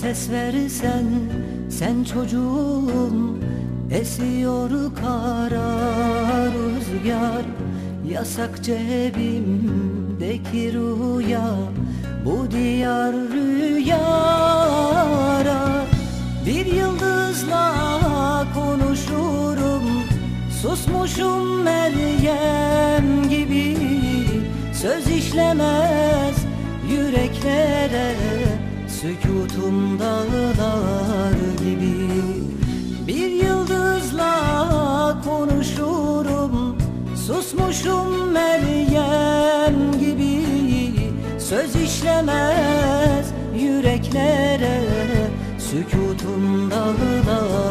ses versen sen çocuğum Esiyor kara rüzgar Yasak cebimdeki rüya Bu diyar rüyara. Bir yıldızla konuşurum Susmuşum Meryem gibi. Söz işlemez yüreklere Sükutum Susmuşum Meryem gibi Söz işlemez yüreklere Sükutum dağlar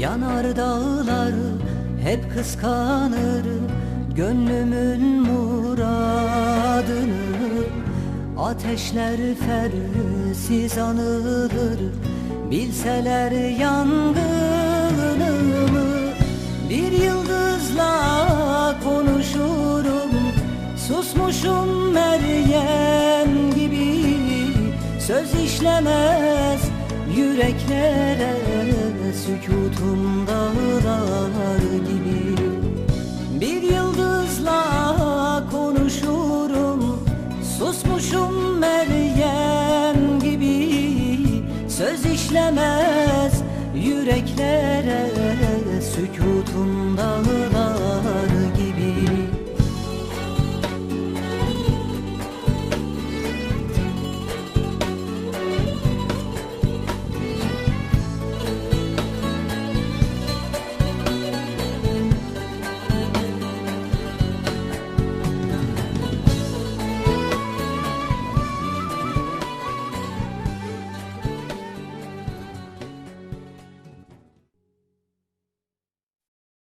Yanar dağlar hep kıskanır Gönlümün muradını. Ateşler fersiz anılır Bilseler yangınımı Bir yıldızla konuşurum Susmuşum Meryem gibi. Söz işlemez yüreklere Sükutum dağlar gibi. Bir yıldızla konuşurum Susmuşum Meryem gibi. Söz işlemez dağlar